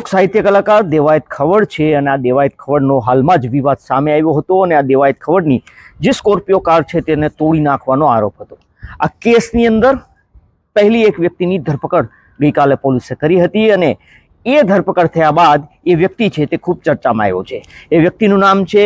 લોક સાહિત્ય કલાકાર દેવાયત ખવડ છે અને આ દેવાયત ખવડનો હાલમાં જ વિવાદ સામે આવ્યો હતો અને આ દેવાયત ખવડની જે સ્કોર્પિયો કાર છે તેને તોડી નાખવાનો આરોપ હતો. આ કેસની અંદર પહેલી એક વ્યક્તિની ધરપકડ ગઈકાલે પોલીસે કરી હતી અને એ ધરપકડ થયા બાદ એ વ્યક્તિ છે તે ખૂબ ચર્ચામાં આવ્યો છે. એ વ્યક્તિનું નામ છે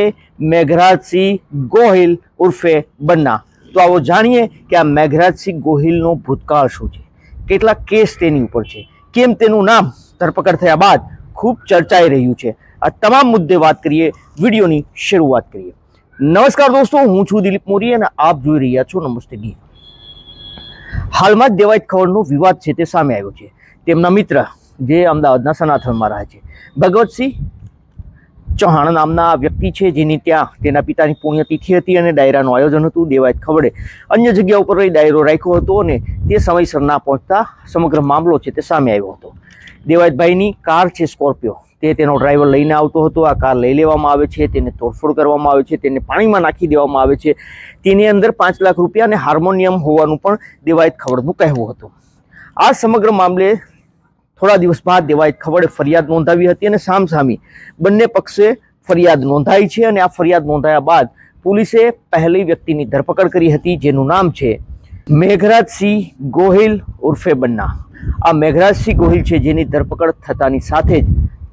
મેઘરાજસિંહ ગોહિલ ઉર્ફે બન્ના. તો આવો જાણીએ કે આ મેઘરાજસિંહ ગોહિલનો ભૂતકાળ શું છે? કેટલા કેસ તેની ઉપર છે? કેમ તેનું નામ ધરપકડ થયા બાદ ખૂબ ચર્ચાઈ રહ્યું છે. આ તમામ મુદ્દે વાત કરીએ, વિડીયોની શરૂઆત કરીએ. નમસ્કાર દોસ્તો, હું છું દિલીપ મોરી અને આપ જોઈ રહ્યા છો નમસ્તે ગીત. હાલમાં જ દેવાયત ખબરનો વિવાદ છે તે સામે આવ્યો છે. તેમના મિત્ર, જે અમદાવાદના સનાથનમાં રહે છે. ભગવતસિંહ ચૌહાણ નામના વ્યક્તિ છે, જેની ત્યાં તેના પિતાની પુણ્યતિથિ હતી અને ડાયરાનું આયોજન હતું. દેવાયત ખવડે અન્ય જગ્યા ઉપર ડાયરો રાખ્યો હતો અને તે સમયસર ના પહોંચતા સમગ્ર મામલો છે તે સામે આવ્યો હતો. દેવાયતભાઈની કાર છે સ્કોર્પિયો. તે તેનો ડ્રાઈવર લઈને આવતો હતો. આ કાર લઈ લેવામાં આવે છે. તેને તોડફોડ કરવામાં આવે છે. તેને પાણીમાં નાખી દેવામાં આવે છે. તેની અંદર પાંચ લાખ રૂપિયા અને હાર્મોનિયમ હોવાનું પણ દેવાયત ખબરનું કહેવું હતું. આ સમગ્ર મામલે થોડા દિવસ બાદ દેવાયત ખબરે ફરિયાદ નોંધાવી હતી અને સામસામી બંને પક્ષે ફરિયાદ નોંધાઈ છે અને આ ફરિયાદ નોંધાયા બાદ પોલીસે પહેલી વ્યક્તિની ધરપકડ કરી હતી, જેનું નામ છે મેઘરાજસિંહ ગોહિલ ઉર્ફે બન્ના. આ મેઘરાજસિંહ ગોહિલ છે, જેની ધરપકડ થતાની સાથે જ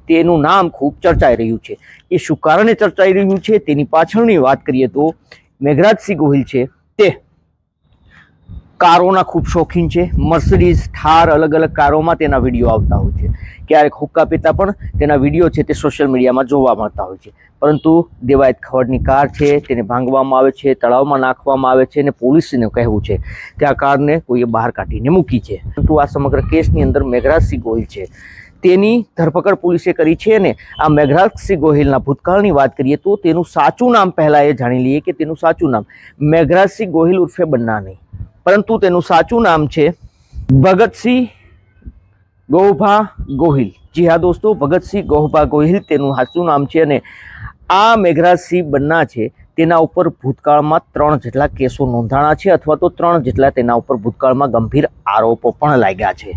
તેનું નામ ખૂબ ચર્ચાઈ રહ્યું છે. એ શું કારણે ચર્ચાઈ રહ્યું છે? તેની પાછળની વાત કરીએ તો મેઘરાજસિંહ ગોહિલ છે, તે કારોના ખૂબ શોખીન છે. મર્સિડીઝ ઠાર અલગ અલગ કારોમાં તેના વીડિયો આવતા હોય છે. ક્યારેક હુક્કા પીતા પણ તેના વીડિયો છે તે સોશિયલ મીડિયામાં જોવા મળતા હોય છે. પરંતુ દેવાયત ખવડની કાર છે, તેને ભાંગવામાં આવે છે, તળાવમાં નાખવામાં આવે છે અને પોલીસને કહેવું છે કે આ કારને કોઈએ બહાર કાઢીને મૂકી છે. પરંતુ આ સમગ્ર કેસની અંદર મેઘરાજ સિંહ ગોહિલ છે. તેની ધરપકડ પોલીસે કરી છે અને આ મેઘરાજસિંહ ગોહિલના ભૂતકાળની વાત કરીએ તો તેનું સાચું નામ પહેલાં એ જાણી લઈએ કે તેનું સાચું નામ મેઘરાજ સિંહ ગોહિલ ઉર્ફે બન્ના નહીં. પરંતુ તેનું સાચું નામ છે ભગતસિંહ ગોહભા ગોહિલ. જી હા દોસ્તો, ભગતસિંહ ગોહભા ગોહિલ તેનું સાચું નામ છે અને આ મેઘરાજસિંહ બન્ના છે. તેના ઉપર ભૂતકાળમાં ત્રણ જેટલા કેસો નોંધાણા છે અથવા તો ત્રણ જેટલા તેના ઉપર ભૂતકાળમાં ગંભીર આરોપો પણ લાગ્યા છે.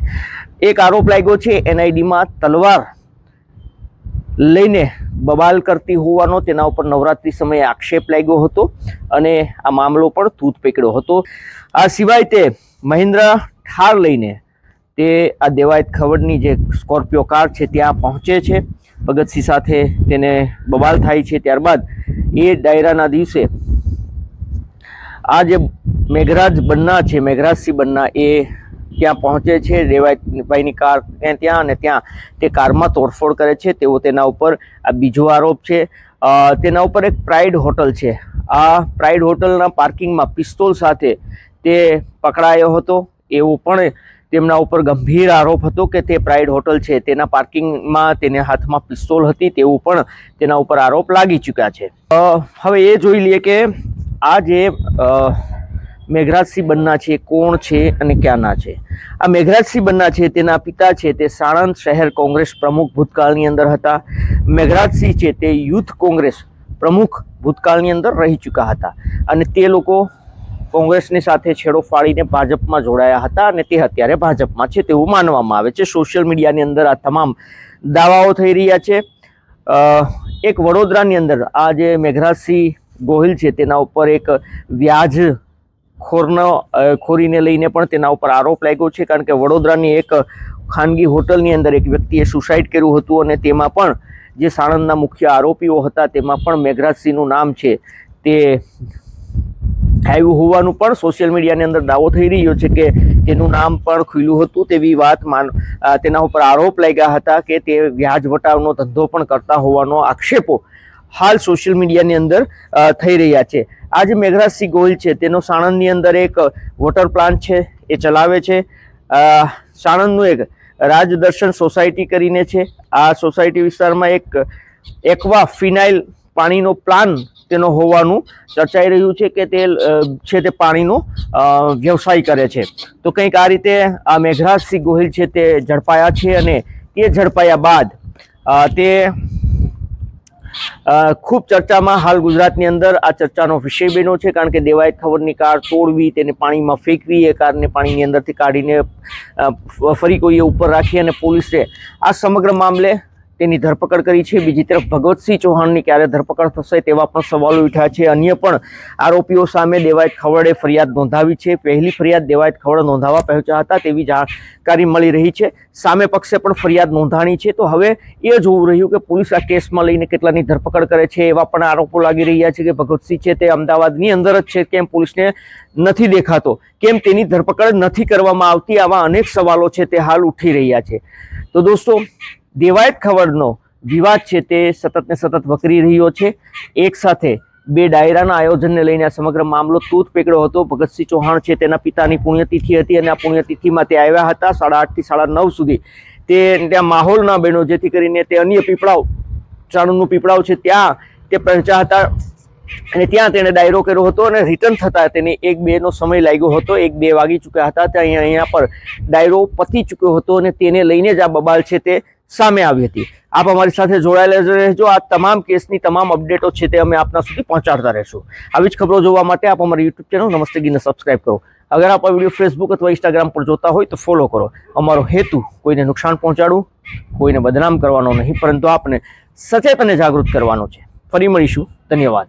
એક આરોપ લાગ્યો છે, એનઆઈડીમાં તલવાર લઈને બબાલ કરતી હોવાનો તેના ઉપર નવરાત્રિ સમયે આક્ષેપ લાગ્યો હતો અને આ મામલો પણ તૂત પકડ્યો હતો. આ સિવાય તે મહિન્દ્ર ઠાર લઈને તે આ દેવાયત ખવડની જે સ્કોર્પિયો કાર છે ત્યાં પહોંચે છે. ભગતસિંહ સાથે તેને બબાલ થાય છે. ત્યારબાદ એ ડાયરાના દિવસે આ જે મેઘરાજ બન્ના છે, મેઘરાજસિંહ બન્ના, એ ત્યાં પહોંચે છે રેવાભાઈની કાર ત્યાં અને ત્યાં તે કારમાં તોડફોડ કરે છે. તેવો તેના ઉપર, આ બીજો આરોપ છે તેના ઉપર એક પ્રાઇડ હોટલ છે. આ પ્રાઇડ હોટલના પાર્કિંગમાં પિસ્તોલ સાથે તે પકડાયો હતો. એવો પણ તેમના ઉપર ગંભીર આરોપ હતો કે તે પ્રાઇડ હોટલ છે. તેના પાર્કિંગમાં તેને હાથમાં પિસ્તોલ હતી તેવું પણ તેના ઉપર આરોપ લાગી ચૂક્યા છે. હવે એ જોઈ લઈએ કે આ જે મેઘરાજસિંહ બન્ના છે, કોણ છે અને ક્યાંના છે? આ મેઘરાજસિંહ બન્ના છે, તેના પિતા છે, તે સાણંદ શહેર કોંગ્રેસ પ્રમુખ ભૂતકાળની અંદર હતા. મેઘરાજસિંહ છે, તે યુથ કોંગ્રેસ પ્રમુખ ભૂતકાળની અંદર રહી ચૂક્યા હતા. અને તે લોકો કોંગ્રેસની સાથે છેડો ફાડીને ભાજપમાં જોડાયા હતા અને તે અત્યારે ભાજપમાં છે તેવું માનવામાં આવે છે. સોશિયલ મીડિયાની અંદર આ તમામ દાવાઓ થઈ રહ્યા છે. એક વડોદરાની અંદર આ જે મેઘરાજસિંહ ગોહિલ છે, તેના ઉપર એક વ્યાજ ખોરનો ખોરીને લઈને પણ તેના ઉપર આરોપ લાગ્યો છે કારણ કે વડોદરાની એક ખાનગી હોટલની અંદર એક વ્યક્તિએ સુસાઇડ કર્યું હતું અને તેમાં પણ જે સાણંદના મુખ્ય આરોપીઓ હતા તેમાં પણ મેઘરાજસિંહનું નામ છે. તે આવ્યું હોવાનું પણ સોશિયલ મીડિયાની અંદર દાવો થઈ રહ્યો છે કે તેનું નામ પણ ખુલ્યું હતું તેવી વાત માન તેના ઉપર આરોપ લાગ્યા હતા કે તે વ્યાજ વટાવનો ધંધો પણ કરતા હોવાનો આક્ષેપો હાલ સોશિયલ મીડિયાની અંદર થઈ રહ્યા છે. આ જે મેઘરાજસિંહ ગોહિલ છે, તેનો સાણંદની અંદર એક વોટર પ્લાન્ટ છે, એ ચલાવે છે. સાણંદનું એક રાજદર્શન સોસાયટી કરીને છે. આ સોસાયટી વિસ્તારમાં એક એક્વા ફિનાઇલ પાણીનો પ્લાન તેનો હોવાનું ચર્ચાઈ રહ્યું છે કે તે છે તે પાણીનો વ્યવસાય કરે છે. તો કંઈક આ રીતે આ મેઘરાજસિંહ ગોહિલ છે તે ઝડપાયા છે અને તે ઝડપાયા બાદ તે ખૂબ ચર્ચામાં હાલ ગુજરાતની અંદર આ ચર્ચાનો વિષય બન્યો છે કારણ કે દેવાયત ખબરની કાર તોડવી, તેને પાણીમાં ફેંકવી, એ કારને પાણીની અંદરથી કાઢીને ફરી કોઈએ ઉપર રાખી અને પોલીસે આ સમગ્ર મામલે તેની ધરપકડ કરી છે. બીજી તરફ ભગવતસિંહ ચૌહાણની ક્યારે ધરપકડ થશે તેવા પણ સવાલો ઉઠ્યા છે. અન્ય પણ આરોપીઓ સામે દેવાયત ખવડે ફરિયાદ નોંધાવી છે. પહેલી ફરિયાદ દેવાયત ખવડ નોંધાવા પહોંચ્યા હતા તેવી જાણકારી મળી રહી છે. સામે પક્ષે પણ ફરિયાદ નોંધાણી છે. તો હવે એ જોવું રહ્યું કે પોલીસ આ કેસમાં લઈને કેટલાની ધરપકડ કરે છે એવા પણ આરોપો લાગી રહ્યા છે કે ભગવતસિંહ છે તે અમદાવાદની અંદર જ છે કેમ પોલીસને નથી દેખાતો? કેમ તેની ધરપકડ નથી કરવામાં આવતી? આવા અનેક સવાલો છે તે હાલ ઉઠી રહ્યા છે. તો દોસ્તો દેવાયત ખબરનો વિવાદ છે તે સતત ને સતત વકરી રહ્યો છે. એક સાથે બે ડાયરાના આયોજનને લઈને આ સમગ્ર મામલો તૂત પેકડ્યો હતો. ભગતસિંહ ચૌહાણ છે તેના પિતાની પુણ્યતિથિ હતી અને આ પુણ્યતિથિમાં તે આવ્યા હતા સાડા આઠથી સાડા નવ સુધી. તે ત્યાં માહોલ ન બન્યો, જેથી કરીને તે અન્ય પીપળાઓ, ચાણુનું પીપળાઓ છે ત્યાં તે પહોંચ્યા હતા અને ત્યાં તેણે ડાયરો કર્યો હતો અને રિટર્ન થતા તેને એક બેનો સમય લાગ્યો હતો. એક બે વાગી ચૂક્યા હતા. ત્યાં અહીંયા પર ડાયરો પતી ચૂક્યો હતો અને તેને લઈને જ આ બબાલ છે તે સામે આવી હતી. આપ અમારી સાથે જોડાયેલા રહેજો. આ તમામ કેસની તમામ અપડેટો છે તે અમે આપના સુધી પહોંચાડતા રહેશું. આવી જ ખબરો જોવા માટે આપ અમારી યુટ્યુબ ચેનલ નમસ્તે ગીને સબસ્ક્રાઇબ કરો. અગર આપ આ વીડિયો ફેસબુક અથવા ઇન્સ્ટાગ્રામ પર જોતા હોય તો ફોલો કરો. અમારો હેતુ કોઈને નુકસાન પહોંચાડવું, કોઈને બદનામ કરવાનો નહીં, પરંતુ આપને સચેત અને જાગૃત કરવાનો છે. ફરી મળીશું. ધન્યવાદ.